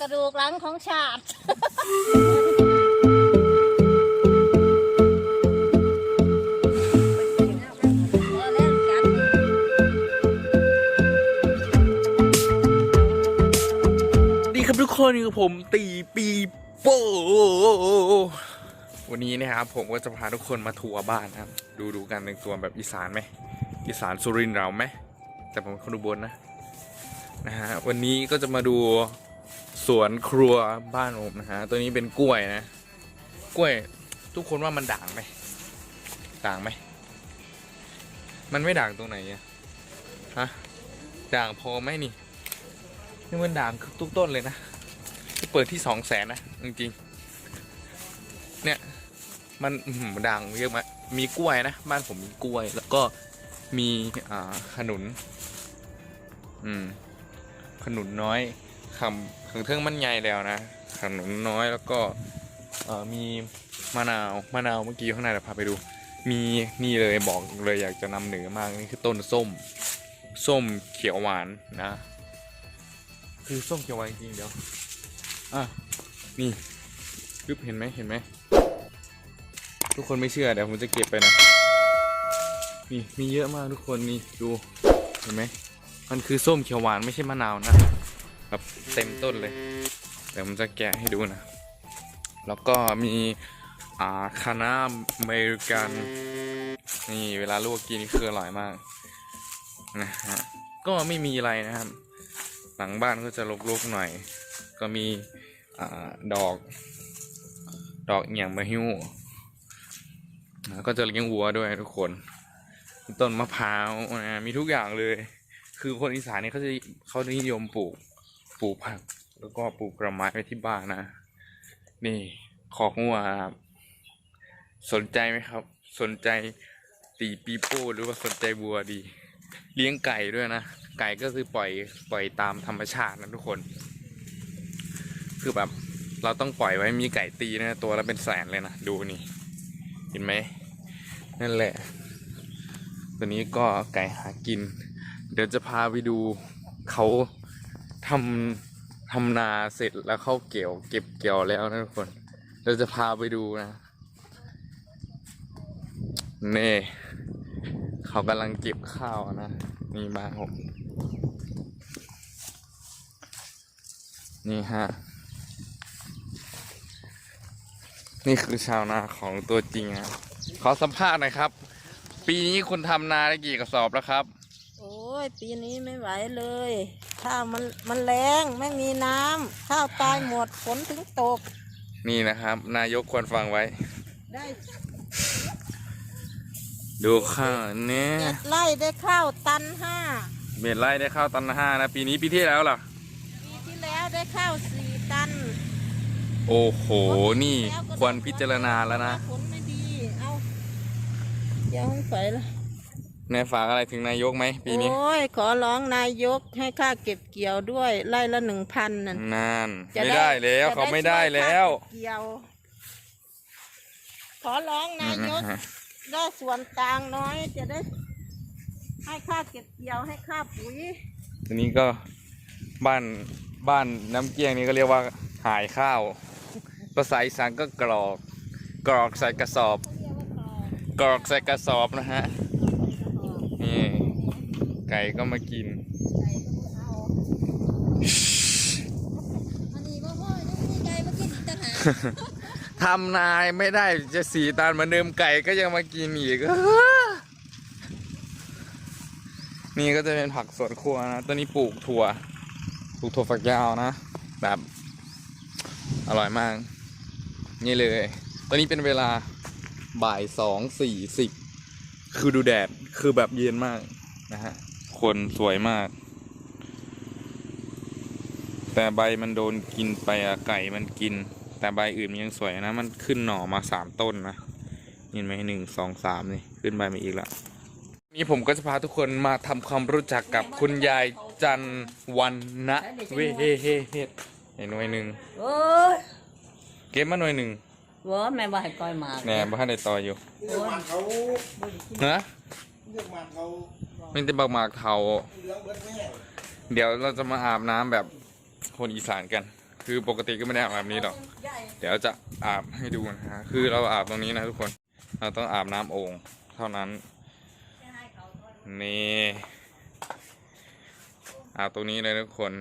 กระดูกหลังของชาติ ดีครับทุกคนคือผมตีปีโป้วันนี้นะครับผมก็จะพาทุกคนมาทัวร์บ้านนะครับ ดูดูกันในตัวแบบอีสานไหมอีสานสุรินทร์เราไหมแต่ผมเป็นคนอุบลนะนะฮะวันนี้ก็จะมาดู สวนครัวบ้านผมนะฮะ ตัวนี้เป็นกล้วยนะ กล้วย ทุกคนว่ามันด่างไหมด่างไหม มันไม่ด่างตรงไหนอะฮะ ด่างพอไหมนี่ นี่มันด่างทุกต้นเลยนะ เปิดที่สองแสนนะ จริงๆ เนี่ย มันด่างเยอะมามีกล้วยนะ บ้านผมมีกล้วย แล้วก็มี อ่า ขนุน อืม ขนุนน้อย คำถึงเทิงมันใหญ่แล้วนะขนุนน้อยแล้วก็เอ่อมีมะนาวมะนาวเมื่อกี้ข้างในเดี๋ยวพาไปดู มีนี่เลยบอกเลยอยากจะนำเหนือมากนี่คือต้นส้ม ส้มเขียวหวานนะ คือส้มเขียวหวานจริงๆเดี๋ยวอะนี่ปึ๊บเห็นไหมเห็นไหมทุกคนไม่เชื่อเดี๋ยวผมจะเก็บไปนะนี่มีเยอะมากทุกคนนี่ดูเห็นไหมมันคือส้มเขียวหวานไม่ใช่มะนาวนะ แบบเต็มต้นเลย เดี๋ยวผมจะแกะให้ดูนะ แล้วก็มีอ่าคานาอเมริกันนี่เวลาลวกกินนี่คืออร่อยมากนะฮะก็ไม่มีอะไรนะครับ หลังบ้านก็จะรกๆหน่อย ก็มีอาดอก ดอกเหี่ยงมะฮิ้วแล้วก็จะเลี้ยงวัวด้วยทุกคนต้นมะพร้าวนะมีทุกอย่างเลย คือคนอีสานเนี่ยเขาจะเขานิยมปลูก ปลูกผัก แล้วก็ปลูกผลไม้ไว้ที่บ้านนะ นี่ขอกงัวครับสนใจไหมครับ สนใจตีปีโป้หรือว่าสนใจวัวดี เลี้ยงไก่ด้วยนะ ไก่ก็คือปล่อยปล่อยตามธรรมชาตินะทุกคน คือแบบเราต้องปล่อยไว้มีไก่ตีนะ ตัวละเป็นแสนเลยนะ ดูนี่ เห็นไหม นั่นแหละ ตัวนี้ก็ไก่หากิน เดี๋ยวจะพาไปดูเขา ทำทำนาเสร็จแล้วเข้าเกี่ยว เก็บเกี่ยวแล้วนะทุกคน เราจะพาไปดูนะนี่เขากำลังเก็บข้าวนะนี่บ้านผมนี่ฮะ นี่คือชาวนาของตัวจริงฮะขอสัมภาษณ์หน่อยครับ ปีนี้คุณทำนาได้กี่กระสอบแล้วครับ ยปีนี้ไม่ไหวเลย ข้าวมันมันแรงไม่มีน้ำข้าวตายหมดฝนถึงตก นี่นะครับ นายกควรฟังไว้ ได้ดูข้าวเนี่ยเจ็ดไร่ได้ข้าวตันห้าเบ็ดไล่ได้ข้าวตันห้านะ ปีนี้ปีที่แล้วล่ะ ปีที่แล้วได้ข้าวสี่ตันโอ้โห นี่ควรพิจารณาแล้วนะ ผลไม่ดี เอาเดี๋ยวให้ไปละ แนฝากอะไรถึงนายกไหมปีนี้ โอ้ยขอร้องนายกให้ค่าเก็บเกี่ยวด้วยไร่ละหนึ่งพันนั่นนั่นจะไม่ได้แล้วจะเขาไม่ได้แล้วช่ยค่าเก็บเกี่ยว ขอร้องนายกได้ส่วนต่างน้อยจะได้ ให้ค่าเก็บเกี่ยวให้ค่าปุ๋ยทีนี้ก็บ้านบ้านน้ำเกี้ยงนี่ก็เรียกว่าหายข้าวภาษาอีสานก็กรอก กรอกใส่กระสอบ กรอกใส่กระสอบนะฮะนี่ ไก่ก็มากิน ทำนายไม่ได้จะสีตาลเหมือนเดิมไก่ก็ยังมากินอีก นี่ก็จะเป็นผักสวนครัวนะ ตัวนี้ปลูกถั่ว ปลูกถั่วฝักยาวนะ แบบ อร่อยมาก นี่เลย ตอนนี้เป็นเวลาบ่ายสองสี่สิบคือดูแดด คือแบบเย็นมากนะฮะ คนสวยมาก แต่ใบมันโดนกินไปอะไก่มันกิน แต่ใบอื่นมันยังสวยนะ มันขึ้นหน่อมาสามต้นนะเห็นไหมหนึ่งสองสามนี่ขึ้นใบมาอีกแล้วนี่ผมก็จะพาทุกคนมาทำความรู้จักกับคุณยายจันวันนะเวเฮเฮเฮเห็นหน่วยหนึ่งโอ้ยเก็บมาหน่วยหนึ่งว่าแม่ว่าให้ก้อยหมากแหน่บ้านในต่ออยู่เรื่องมันเขาฮะเรื่องมันเขา มันจะบักหมากเทา เดี๋ยวเราจะมาอาบน้ำแบบคนอีสานกัน คือปกติก็ไม่ได้อาบแบบนี้หรอก เดี๋ยวจะอาบให้ดูนะฮะ คือเราอาบตรงนี้นะทุกคน เราต้องอาบน้ำโอ่งเท่านั้น นี่อาบตรงนี้เลยทุกคน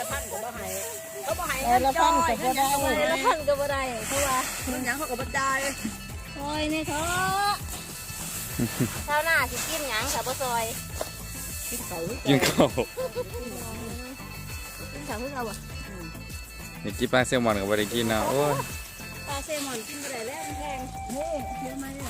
ละพันก็บ่ให้เขาบ่ให้ไอ้ละพันก็บ่ได้ไอ้ละพันก็บ่ได้เพราะว่ามันหยังเขาก็บ่จ่ายซอยนี่เถอะข้าวหน้าสิกินหยังค่ะบ่ซอยกินเขากินข้าวกินเขาคือเขาอะนี่กินปลาแซลมอนกับบริกินนะโอ้ยปลาเซลมอนกินบ่ได้แล้วมันแพงนี่เยอะมากเนี่ย